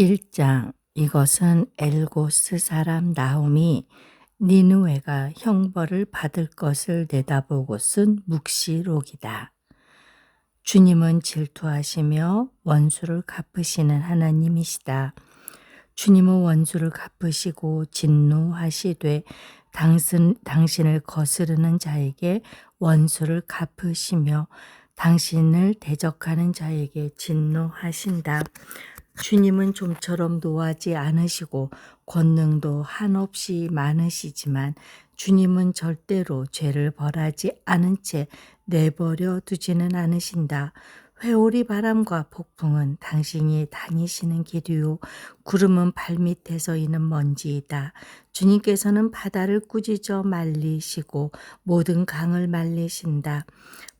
1장 이것은 엘고스 사람 나움이 니느웨가 형벌을 받을 것을 내다보고 쓴 묵시록이다. 주님은 질투하시며 원수를 갚으시는 하나님이시다. 주님은 원수를 갚으시고 진노하시되 당신, 당신을 거스르는 자에게 원수를 갚으시며 당신을 대적하는 자에게 진노하신다. 주님은 좀처럼 노하지 않으시고 권능도 한없이 많으시지만 주님은 절대로 죄를 벌하지 않은 채 내버려 두지는 않으신다. 회오리 바람과 폭풍은 당신이 다니시는 길이요 구름은 발밑에서 이는 먼지이다. 주님께서는 바다를 꾸짖어 말리시고 모든 강을 말리신다.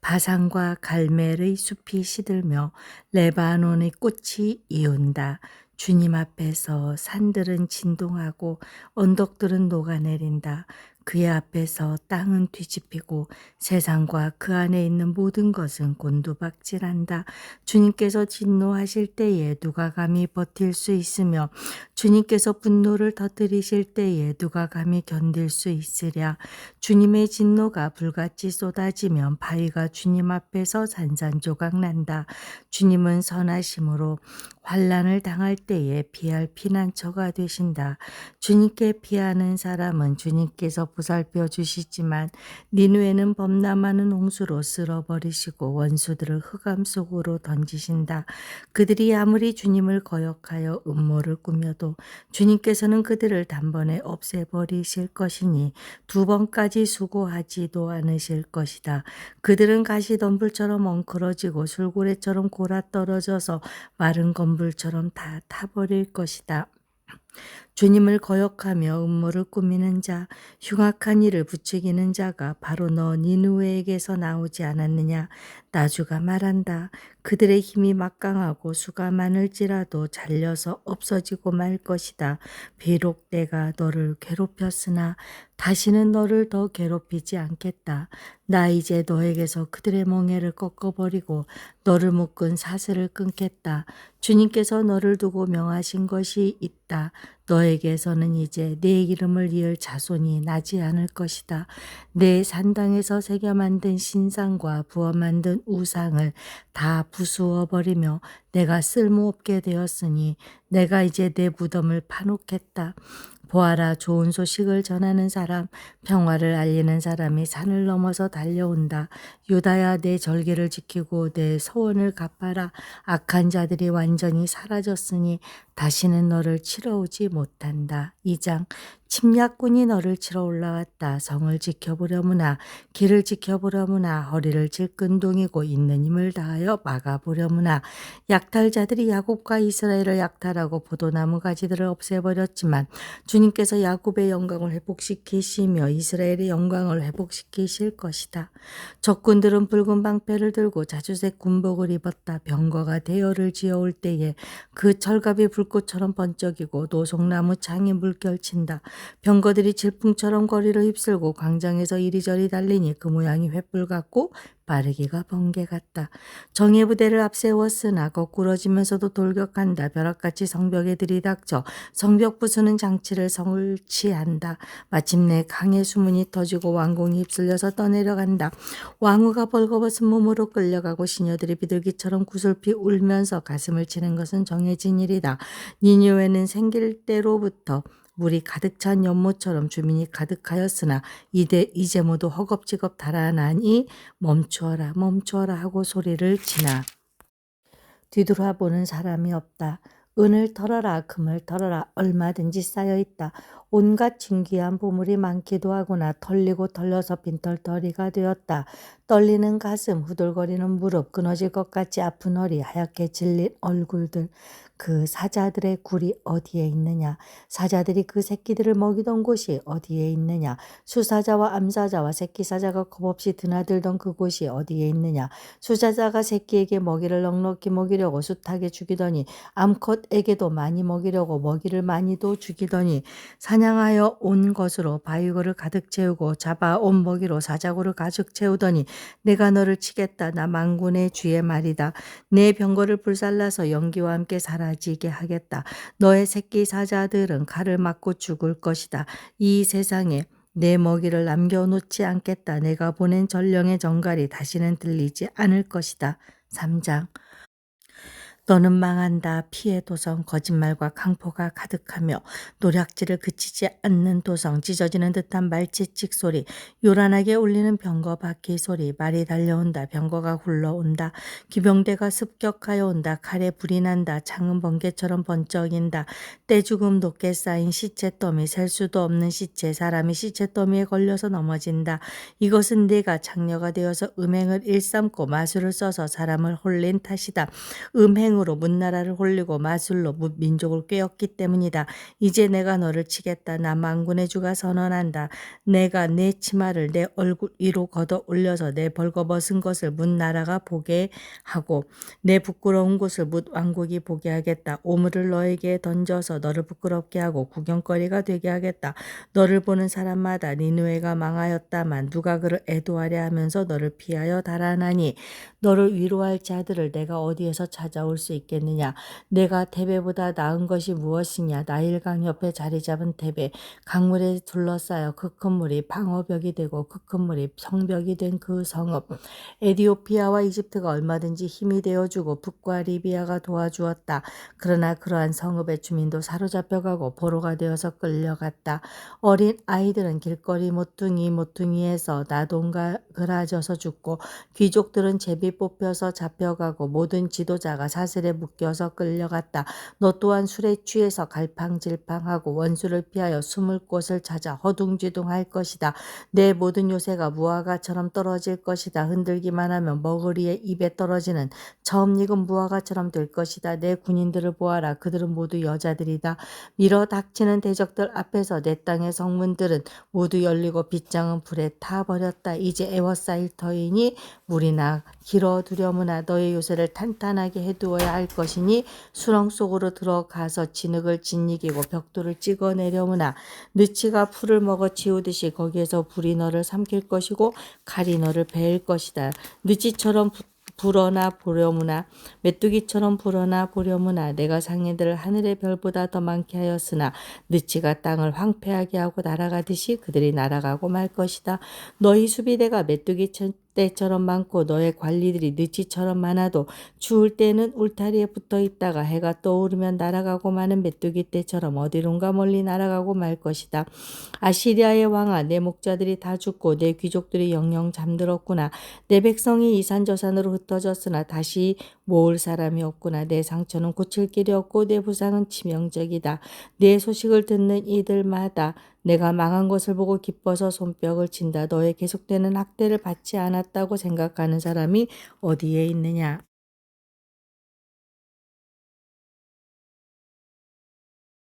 바산과 갈멜의 숲이 시들며 레바논의 꽃이 이온다. 주님 앞에서 산들은 진동하고 언덕들은 녹아내린다. 그의 앞에서 땅은 뒤집히고 세상과 그 안에 있는 모든 것은 곤두박질한다. 주님께서 진노하실 때에 누가 감히 버틸 수 있으며 주님께서 분노를 터뜨리실 때에 누가 감히 견딜 수 있으랴. 주님의 진노가 불같이 쏟아지면 바위가 주님 앞에서 산산조각 난다. 주님은 선하심으로 환란을 당할 때에 피할 피난처가 되신다. 주님께 피하는 사람은 주님께서 보살펴 주시지만 니누에는 범람하는 홍수로 쓸어버리시고 원수들을 흑암 속으로 던지신다. 그들이 아무리 주님을 거역하여 음모를 꾸며도 주님께서는 그들을 단번에 없애버리실 것이니 두 번까지 수고하지도 않으실 것이다. 그들은 가시덤불처럼 엉클어지고 술고래처럼 골아 떨어져서 마른 건불처럼 다 타버릴 것이다. 주님을 거역하며 음모를 꾸미는 자, 흉악한 일을 부추기는 자가 바로 너 니누에게서 나오지 않았느냐? 나주가 말한다. 그들의 힘이 막강하고 수가 많을지라도 잘려서 없어지고 말 것이다. 비록 내가 너를 괴롭혔으나 다시는 너를 더 괴롭히지 않겠다. 나 이제 너에게서 그들의 멍에를 꺾어버리고 너를 묶은 사슬을 끊겠다. 주님께서 너를 두고 명하신 것이 있다. 너에게서는 이제 내 이름을 이을 자손이 나지 않을 것이다. 내 산당에서 새겨 만든 신상과 부어 만든 우상을 다 부수어 버리며 내가 쓸모없게 되었으니 내가 이제 내 무덤을 파놓겠다. 보아라 좋은 소식을 전하는 사람 평화를 알리는 사람이 산을 넘어서 달려온다. 유다야 내 절개를 지키고 내 소원을 갚아라. 악한 자들이 완전히 사라졌으니 다시는 너를 치러오지 못한다. 2장 침략군이 너를 치러 올라왔다. 성을 지켜보려무나 길을 지켜보려무나 허리를 질끈동이고 있는 힘을 다하여 막아보려무나 약 탈자들이 야곱과 이스라엘을 약탈하고 포도나무 가지들을 없애버렸지만 주님께서 야곱의 영광을 회복시키시며 이스라엘의 영광을 회복시키실 것이다. 적군들은 붉은 방패를 들고 자주색 군복을 입었다. 병거가 대열을 지어올 때에 그 철갑이 불꽃처럼 번쩍이고 노송나무 창이 물결친다. 병거들이 질풍처럼 거리를 휩쓸고 광장에서 이리저리 달리니 그 모양이 횃불 같고 빠르기가 번개 같다. 정예 부대를 앞세웠으나 거꾸러지면서도 돌격한다. 벼락같이 성벽에 들이닥쳐 성벽 부수는 장치를 성을치한다. 마침내 강의 수문이 터지고 왕궁이 휩쓸려서 떠내려간다. 왕후가 벌거벗은 몸으로 끌려가고 시녀들이 비둘기처럼 구슬피 울면서 가슴을 치는 것은 정해진 일이다. 니뉴에는 생길 때로부터 물이 가득 찬 연못처럼 주민이 가득하였으나 이제, 이제 모두 허겁지겁 달아나니 멈추어라 멈추어라 하고 소리를 치나 뒤돌아보는 사람이 없다. 은을 털어라 금을 털어라 얼마든지 쌓여 있다. 온갖 진귀한 보물이 많기도 하구나 털리고 털려서 빈털터리가 되었다. 떨리는 가슴, 후들거리는 무릎, 끊어질 것 같이 아픈 허리, 하얗게 질린 얼굴들. 그 사자들의 굴이 어디에 있느냐? 사자들이 그 새끼들을 먹이던 곳이 어디에 있느냐? 수사자와 암사자와 새끼 사자가 겁없이 드나들던 그곳이 어디에 있느냐? 수사자가 새끼에게 먹이를 넉넉히 먹이려고 숱하게 죽이더니 암컷 에게도 많이 먹이려고 먹이를 많이도 죽이더니 사냥하여 온 것으로 바위고를 가득 채우고 잡아 온 먹이로 사자고를 가득 채우더니 내가 너를 치겠다. 나 망군의 주의 말이다. 내 병거를 불살라서 연기와 함께 사라지게 하겠다. 너의 새끼 사자들은 칼을 맞고 죽을 것이다. 이 세상에 내 먹이를 남겨놓지 않겠다. 내가 보낸 전령의 정갈이 다시는 들리지 않을 것이다. 3장 너는 망한다. 피해 도성, 거짓말과 강포가 가득하며 노략질을 그치지 않는 도성, 찢어지는 듯한 말치칙 소리, 요란하게 울리는 병거 바퀴 소리, 말이 달려온다. 병거가 굴러온다. 기병대가 습격하여 온다. 칼에 불이 난다. 창은 번개처럼 번쩍인다. 떼죽음 높게 쌓인 시체 더미, 셀 수도 없는 시체, 사람이 시체 더미에 걸려서 넘어진다. 이것은 내가 장녀가 되어서 음행을 일삼고 마술을 써서 사람을 홀린 탓이다. 음행 으로 문나라를 홀리고 마술로 민족을 꿰었기 때문이다. 이제 내가 너를 치겠다. 나 망군의 주가 선언한다. 내가 내 치마를 내 얼굴 위로 걷어 올려서 내 벌거벗은 것을 문나라가 보게 하고 내 부끄러운 곳을 문 왕국이 보게 하겠다. 오물을 너에게 던져서 너를 부끄럽게 하고 구경거리가 되게 하겠다. 너를 보는 사람마다 니누에가 망하였다만 누가 그를 애도하려 하면서 너를 피하여 달아나니 너를 위로할 자들을 내가 어디에서 찾아올 수 있겠느냐? 내가 대배보다 나은 것이 무엇이냐? 나일강 옆에 자리 잡은 대배 강물에 둘러싸여 그 큰 물이 방어벽이 되고 그 큰 물이 성벽이 된 그 성읍. 에디오피아와 이집트가 얼마든지 힘이 되어주고 북과 리비아가 도와주었다. 그러나 그러한 성읍의 주민도 사로잡혀가고 포로가 되어서 끌려갔다. 어린 아이들은 길거리 모퉁이 모퉁이에서 나동그라져서 죽고 귀족들은 제비 뽑혀서 잡혀가고 모든 지도자가 사 슬에 묶여서 끌려갔다. 너 또한 술에 취해서 갈팡질팡하고 원수를 피하여 숨을 곳을 찾아 허둥지둥할 것이다. 내 모든 요새가 무화과처럼 떨어질 것이다. 흔들기만 하면 머그리에 입에 떨어지는 처음 익은 무화과처럼 될 것이다. 내 군인들을 보아라. 그들은 모두 여자들이다. 밀어 닥치는 대적들 앞에서 내 땅의 성문들은 모두 열리고 빗장은 불에 타버렸다. 이제 에워싸일 터이니 물이나 길어 두려무나 너의 요새를 탄탄하게 해두어야 할 것이니 수렁 속으로 들어가서 진흙을 짓이기고 벽돌을 찍어내려무나 느치가 풀을 먹어 치우듯이 거기에서 불이 너를 삼킬 것이고 칼이 너를 베일 것이다. 느치처럼 불어나 보려무나 메뚜기처럼 불어나 보려무나 내가 상인들을 하늘의 별보다 더 많게 하였으나 느치가 땅을 황폐하게 하고 날아가듯이 그들이 날아가고 말 것이다. 너희 수비대가 메뚜기 때처럼 많고 너의 관리들이 느치처럼 많아도 추울 때는 울타리에 붙어 있다가 해가 떠오르면 날아가고 마는 메뚜기 때처럼 어디론가 멀리 날아가고 말 것이다. 아시리아의 왕아 내 목자들이 다 죽고 내 귀족들이 영영 잠들었구나. 내 백성이 이산저산으로 흩어졌으나 다시 모을 사람이 없구나. 내 상처는 고칠 길이 없고 내 부상은 치명적이다. 내 소식을 듣는 이들마다 내가 망한 것을 보고 기뻐서 손뼉을 친다. 너의 계속되는 학대를 받지 않았다고 생각하는 사람이 어디에 있느냐?